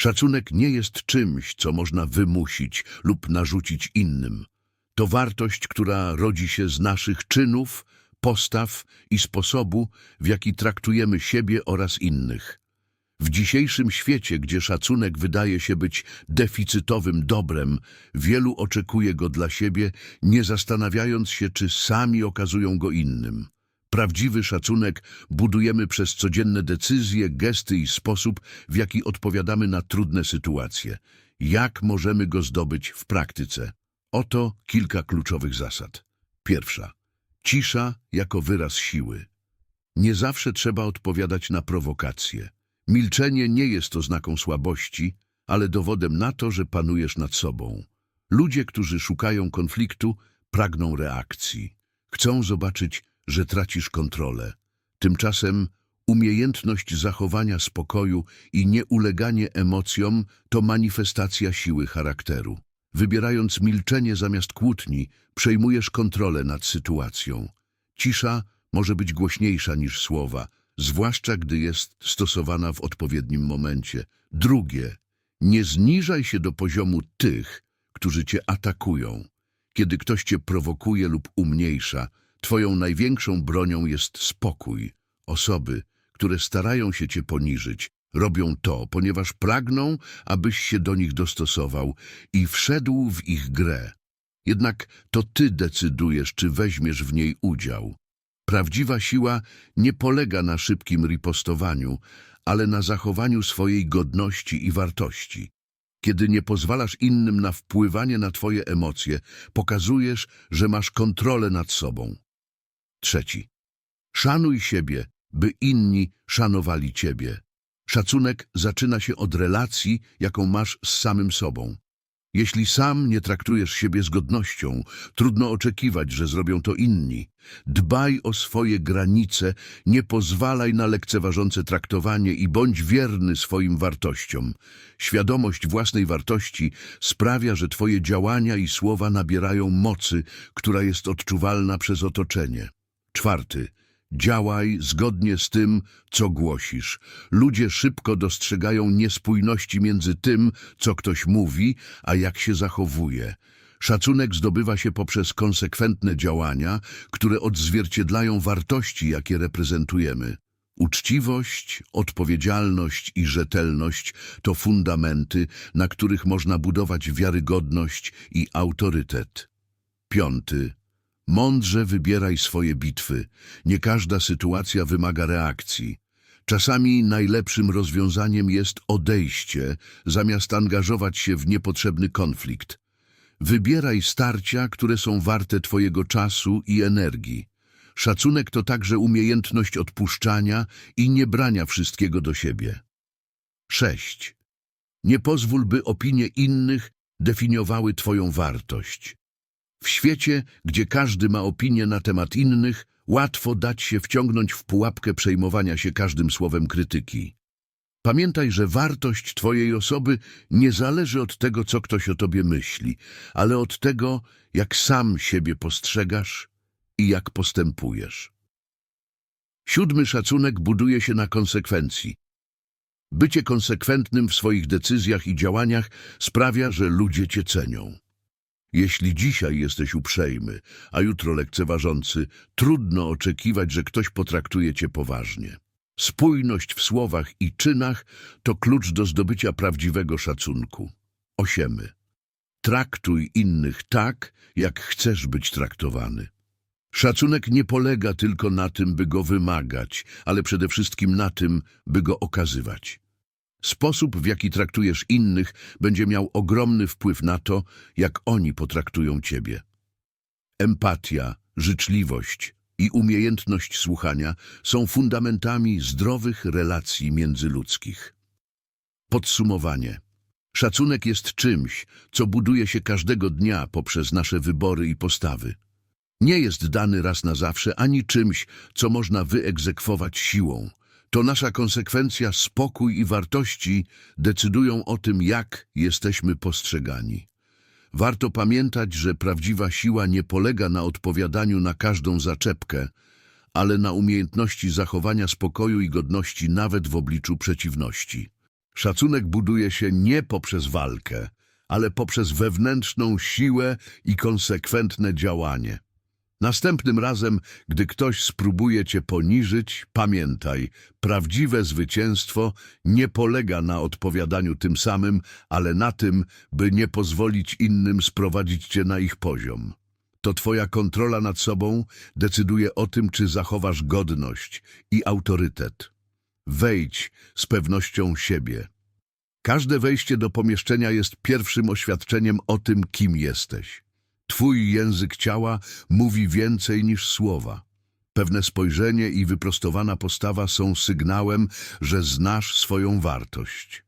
Szacunek nie jest czymś, co można wymusić lub narzucić innym. To wartość, która rodzi się z naszych czynów, postaw i sposobu, w jaki traktujemy siebie oraz innych. W dzisiejszym świecie, gdzie szacunek wydaje się być deficytowym dobrem, wielu oczekuje go dla siebie, nie zastanawiając się, czy sami okazują go innym. Prawdziwy szacunek budujemy przez codzienne decyzje, gesty i sposób, w jaki odpowiadamy na trudne sytuacje. Jak możemy go zdobyć w praktyce? Oto kilka kluczowych zasad. Pierwsza. Cisza jako wyraz siły. Nie zawsze trzeba odpowiadać na prowokacje. Milczenie nie jest oznaką słabości, ale dowodem na to, że panujesz nad sobą. Ludzie, którzy szukają konfliktu, pragną reakcji. Chcą zobaczyć, że tracisz kontrolę. Tymczasem umiejętność zachowania spokoju i nieuleganie emocjom to manifestacja siły charakteru. Wybierając milczenie zamiast kłótni, przejmujesz kontrolę nad sytuacją. Cisza może być głośniejsza niż słowa, zwłaszcza gdy jest stosowana w odpowiednim momencie. Drugie, nie zniżaj się do poziomu tych, którzy cię atakują. Kiedy ktoś cię prowokuje lub umniejsza, twoją największą bronią jest spokój. Osoby, które starają się cię poniżyć, robią to, ponieważ pragną, abyś się do nich dostosował i wszedł w ich grę. Jednak to ty decydujesz, czy weźmiesz w niej udział. Prawdziwa siła nie polega na szybkim ripostowaniu, ale na zachowaniu swojej godności i wartości. Kiedy nie pozwalasz innym na wpływanie na twoje emocje, pokazujesz, że masz kontrolę nad sobą. Trzeci. Szanuj siebie, by inni szanowali ciebie. Szacunek zaczyna się od relacji, jaką masz z samym sobą. Jeśli sam nie traktujesz siebie z godnością, trudno oczekiwać, że zrobią to inni. Dbaj o swoje granice, nie pozwalaj na lekceważące traktowanie i bądź wierny swoim wartościom. Świadomość własnej wartości sprawia, że twoje działania i słowa nabierają mocy, która jest odczuwalna przez otoczenie. Czwarty. Działaj zgodnie z tym, co głosisz. Ludzie szybko dostrzegają niespójności między tym, co ktoś mówi, a jak się zachowuje. Szacunek zdobywa się poprzez konsekwentne działania, które odzwierciedlają wartości, jakie reprezentujemy. Uczciwość, odpowiedzialność i rzetelność to fundamenty, na których można budować wiarygodność i autorytet. Piąty. Mądrze wybieraj swoje bitwy. Nie każda sytuacja wymaga reakcji. Czasami najlepszym rozwiązaniem jest odejście, zamiast angażować się w niepotrzebny konflikt. Wybieraj starcia, które są warte Twojego czasu i energii. Szacunek to także umiejętność odpuszczania i nie brania wszystkiego do siebie. 6. Nie pozwól, by opinie innych definiowały Twoją wartość. W świecie, gdzie każdy ma opinię na temat innych, łatwo dać się wciągnąć w pułapkę przejmowania się każdym słowem krytyki. Pamiętaj, że wartość Twojej osoby nie zależy od tego, co ktoś o Tobie myśli, ale od tego, jak sam siebie postrzegasz i jak postępujesz. Siódmy szacunek buduje się na konsekwencji. Bycie konsekwentnym w swoich decyzjach i działaniach sprawia, że ludzie Cię cenią. Jeśli dzisiaj jesteś uprzejmy, a jutro lekceważący, trudno oczekiwać, że ktoś potraktuje cię poważnie. Spójność w słowach i czynach to klucz do zdobycia prawdziwego szacunku. Osiemy. Traktuj innych tak, jak chcesz być traktowany. Szacunek nie polega tylko na tym, by go wymagać, ale przede wszystkim na tym, by go okazywać. Sposób, w jaki traktujesz innych, będzie miał ogromny wpływ na to, jak oni potraktują ciebie. Empatia, życzliwość i umiejętność słuchania są fundamentami zdrowych relacji międzyludzkich. Podsumowanie. Szacunek jest czymś, co buduje się każdego dnia poprzez nasze wybory i postawy. Nie jest dany raz na zawsze ani czymś, co można wyegzekwować siłą. To nasza konsekwencja, spokój i wartości decydują o tym, jak jesteśmy postrzegani. Warto pamiętać, że prawdziwa siła nie polega na odpowiadaniu na każdą zaczepkę, ale na umiejętności zachowania spokoju i godności nawet w obliczu przeciwności. Szacunek buduje się nie poprzez walkę, ale poprzez wewnętrzną siłę i konsekwentne działanie. Następnym razem, gdy ktoś spróbuje cię poniżyć, pamiętaj, prawdziwe zwycięstwo nie polega na odpowiadaniu tym samym, ale na tym, by nie pozwolić innym sprowadzić cię na ich poziom. To twoja kontrola nad sobą decyduje o tym, czy zachowasz godność i autorytet. Wejdź z pewnością siebie. Każde wejście do pomieszczenia jest pierwszym oświadczeniem o tym, kim jesteś. Twój język ciała mówi więcej niż słowa. Pewne spojrzenie i wyprostowana postawa są sygnałem, że znasz swoją wartość.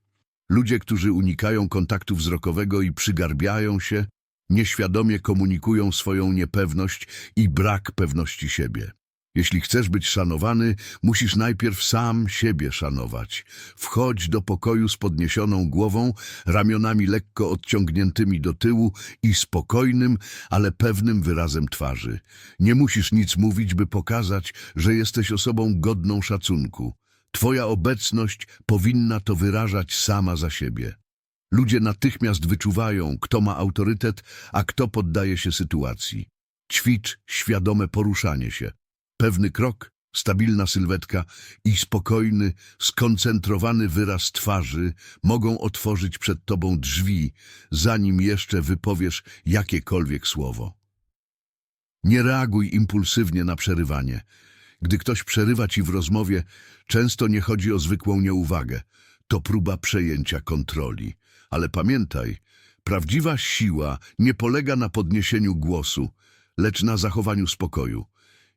Ludzie, którzy unikają kontaktu wzrokowego i przygarbiają się, nieświadomie komunikują swoją niepewność i brak pewności siebie. Jeśli chcesz być szanowany, musisz najpierw sam siebie szanować. Wchodź do pokoju z podniesioną głową, ramionami lekko odciągniętymi do tyłu i spokojnym, ale pewnym wyrazem twarzy. Nie musisz nic mówić, by pokazać, że jesteś osobą godną szacunku. Twoja obecność powinna to wyrażać sama za siebie. Ludzie natychmiast wyczuwają, kto ma autorytet, a kto poddaje się sytuacji. Ćwicz świadome poruszanie się. Pewny krok, stabilna sylwetka i spokojny, skoncentrowany wyraz twarzy mogą otworzyć przed tobą drzwi, zanim jeszcze wypowiesz jakiekolwiek słowo. Nie reaguj impulsywnie na przerywanie. Gdy ktoś przerywa ci w rozmowie, często nie chodzi o zwykłą nieuwagę. To próba przejęcia kontroli. Ale pamiętaj, prawdziwa siła nie polega na podniesieniu głosu, lecz na zachowaniu spokoju.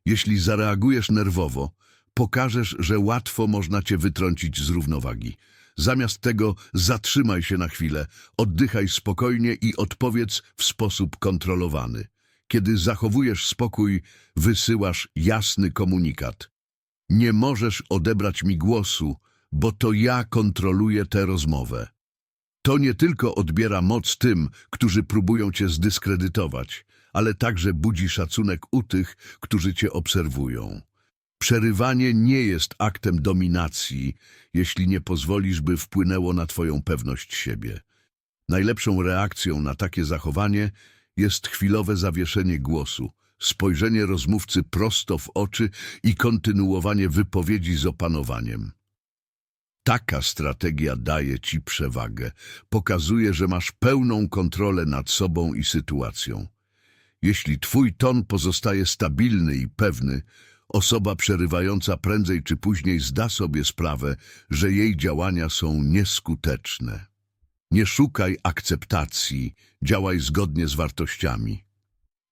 Jeśli zareagujesz nerwowo, pokażesz, że łatwo można cię wytrącić z równowagi. Zamiast tego zatrzymaj się na chwilę, oddychaj spokojnie i odpowiedz w sposób kontrolowany. Kiedy zachowujesz spokój, wysyłasz jasny komunikat. Nie możesz odebrać mi głosu, bo to ja kontroluję tę rozmowę. To nie tylko odbiera moc tym, którzy próbują cię zdyskredytować, ale także budzi szacunek u tych, którzy cię obserwują. Przerywanie nie jest aktem dominacji, jeśli nie pozwolisz, by wpłynęło na twoją pewność siebie. Najlepszą reakcją na takie zachowanie jest chwilowe zawieszenie głosu, spojrzenie rozmówcy prosto w oczy i kontynuowanie wypowiedzi z opanowaniem. Taka strategia daje ci przewagę, pokazuje, że masz pełną kontrolę nad sobą i sytuacją. Jeśli twój ton pozostaje stabilny i pewny, osoba przerywająca prędzej czy później zda sobie sprawę, że jej działania są nieskuteczne. Nie szukaj akceptacji, działaj zgodnie z wartościami.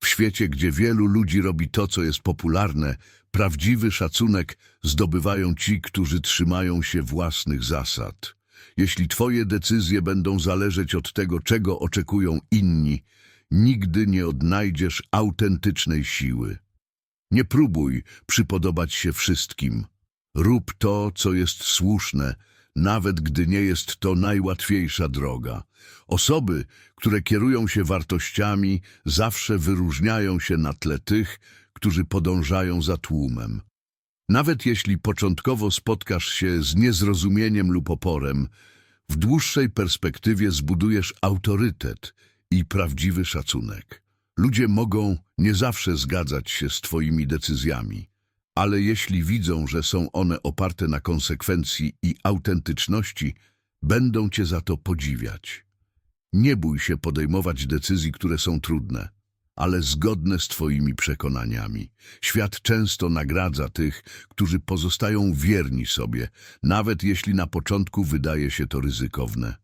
W świecie, gdzie wielu ludzi robi to, co jest popularne, prawdziwy szacunek zdobywają ci, którzy trzymają się własnych zasad. Jeśli twoje decyzje będą zależeć od tego, czego oczekują inni, nigdy nie odnajdziesz autentycznej siły. Nie próbuj przypodobać się wszystkim. Rób to, co jest słuszne, nawet gdy nie jest to najłatwiejsza droga. Osoby, które kierują się wartościami, zawsze wyróżniają się na tle tych, którzy podążają za tłumem. Nawet jeśli początkowo spotkasz się z niezrozumieniem lub oporem, w dłuższej perspektywie zbudujesz autorytet i prawdziwy szacunek. Ludzie mogą nie zawsze zgadzać się z Twoimi decyzjami, ale jeśli widzą, że są one oparte na konsekwencji i autentyczności, będą Cię za to podziwiać. Nie bój się podejmować decyzji, które są trudne, ale zgodne z Twoimi przekonaniami. Świat często nagradza tych, którzy pozostają wierni sobie, nawet jeśli na początku wydaje się to ryzykowne.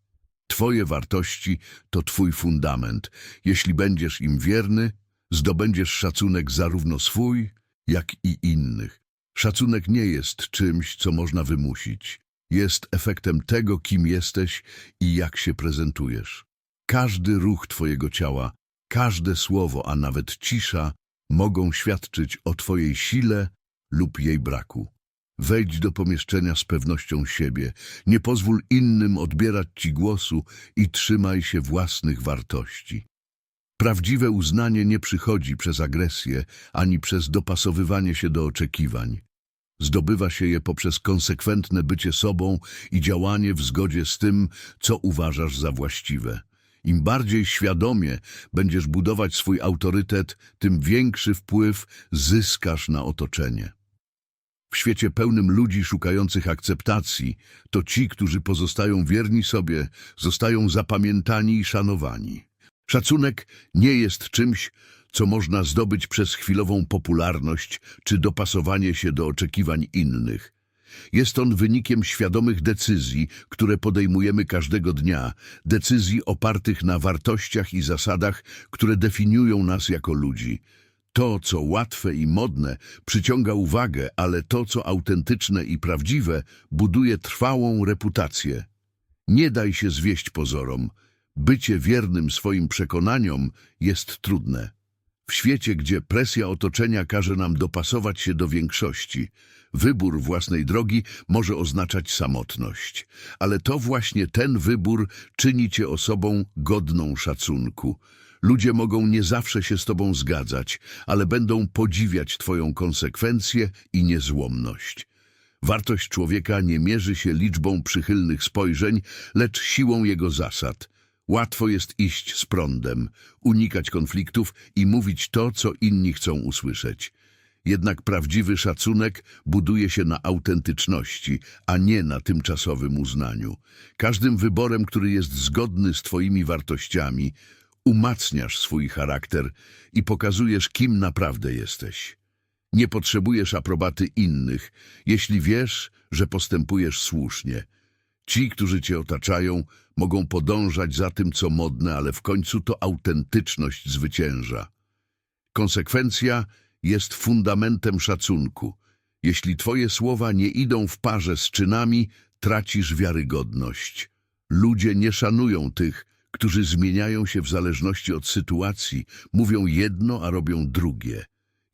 Twoje wartości to Twój fundament. Jeśli będziesz im wierny, zdobędziesz szacunek zarówno swój, jak i innych. Szacunek nie jest czymś, co można wymusić. Jest efektem tego, kim jesteś i jak się prezentujesz. Każdy ruch Twojego ciała, każde słowo, a nawet cisza mogą świadczyć o Twojej sile lub jej braku. Wejdź do pomieszczenia z pewnością siebie, nie pozwól innym odbierać Ci głosu i trzymaj się własnych wartości. Prawdziwe uznanie nie przychodzi przez agresję ani przez dopasowywanie się do oczekiwań. Zdobywa się je poprzez konsekwentne bycie sobą i działanie w zgodzie z tym, co uważasz za właściwe. Im bardziej świadomie będziesz budować swój autorytet, tym większy wpływ zyskasz na otoczenie. W świecie pełnym ludzi szukających akceptacji, to ci, którzy pozostają wierni sobie, zostają zapamiętani i szanowani. Szacunek nie jest czymś, co można zdobyć przez chwilową popularność czy dopasowanie się do oczekiwań innych. Jest on wynikiem świadomych decyzji, które podejmujemy każdego dnia, decyzji opartych na wartościach i zasadach, które definiują nas jako ludzi. To, co łatwe i modne, przyciąga uwagę, ale to, co autentyczne i prawdziwe, buduje trwałą reputację. Nie daj się zwieść pozorom. Bycie wiernym swoim przekonaniom jest trudne. W świecie, gdzie presja otoczenia każe nam dopasować się do większości, wybór własnej drogi może oznaczać samotność. Ale to właśnie ten wybór czyni cię osobą godną szacunku. Ludzie mogą nie zawsze się z tobą zgadzać, ale będą podziwiać twoją konsekwencję i niezłomność. Wartość człowieka nie mierzy się liczbą przychylnych spojrzeń, lecz siłą jego zasad. Łatwo jest iść z prądem, unikać konfliktów i mówić to, co inni chcą usłyszeć. Jednak prawdziwy szacunek buduje się na autentyczności, a nie na tymczasowym uznaniu. Każdym wyborem, który jest zgodny z Twoimi wartościami, umacniasz swój charakter i pokazujesz, kim naprawdę jesteś. Nie potrzebujesz aprobaty innych, jeśli wiesz, że postępujesz słusznie. Ci, którzy cię otaczają, mogą podążać za tym, co modne, ale w końcu to autentyczność zwycięża. Konsekwencja jest fundamentem szacunku. Jeśli twoje słowa nie idą w parze z czynami, tracisz wiarygodność. Ludzie nie szanują tych, którzy zmieniają się w zależności od sytuacji, mówią jedno, a robią drugie.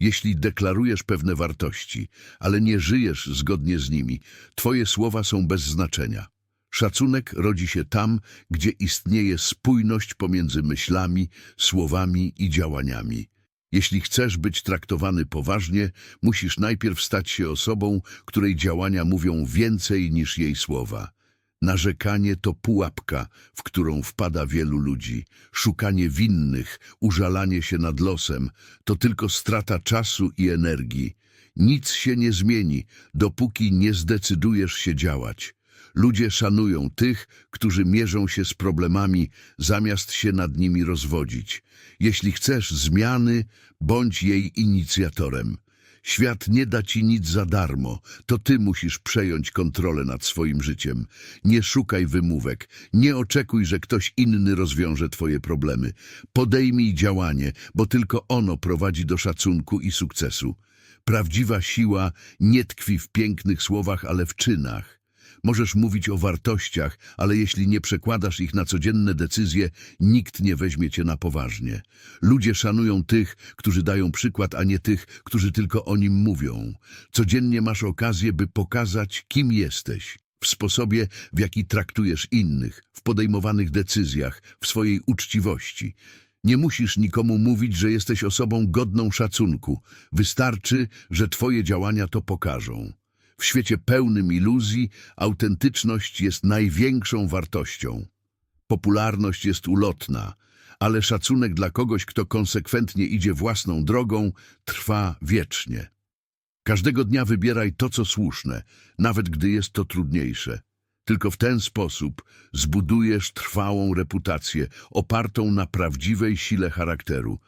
Jeśli deklarujesz pewne wartości, ale nie żyjesz zgodnie z nimi, twoje słowa są bez znaczenia. Szacunek rodzi się tam, gdzie istnieje spójność pomiędzy myślami, słowami i działaniami. Jeśli chcesz być traktowany poważnie, musisz najpierw stać się osobą, której działania mówią więcej niż jej słowa. Narzekanie to pułapka, w którą wpada wielu ludzi. Szukanie winnych, użalanie się nad losem to tylko strata czasu i energii. Nic się nie zmieni, dopóki nie zdecydujesz się działać. Ludzie szanują tych, którzy mierzą się z problemami, zamiast się nad nimi rozwodzić. Jeśli chcesz zmiany, bądź jej inicjatorem. Świat nie da ci nic za darmo, to ty musisz przejąć kontrolę nad swoim życiem. Nie szukaj wymówek, nie oczekuj, że ktoś inny rozwiąże twoje problemy. Podejmij działanie, bo tylko ono prowadzi do szacunku i sukcesu. Prawdziwa siła nie tkwi w pięknych słowach, ale w czynach. Możesz mówić o wartościach, ale jeśli nie przekładasz ich na codzienne decyzje, nikt nie weźmie cię na poważnie. Ludzie szanują tych, którzy dają przykład, a nie tych, którzy tylko o nim mówią. Codziennie masz okazję, by pokazać, kim jesteś. W sposobie, w jaki traktujesz innych, w podejmowanych decyzjach, w swojej uczciwości. Nie musisz nikomu mówić, że jesteś osobą godną szacunku. Wystarczy, że twoje działania to pokażą. W świecie pełnym iluzji autentyczność jest największą wartością. Popularność jest ulotna, ale szacunek dla kogoś, kto konsekwentnie idzie własną drogą, trwa wiecznie. Każdego dnia wybieraj to, co słuszne, nawet gdy jest to trudniejsze. Tylko w ten sposób zbudujesz trwałą reputację opartą na prawdziwej sile charakteru.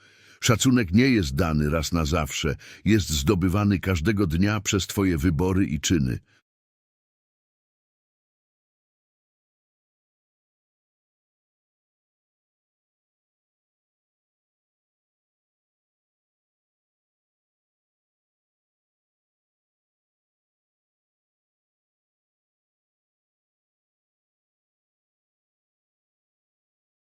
Szacunek nie jest dany raz na zawsze, jest zdobywany każdego dnia przez Twoje wybory i czyny.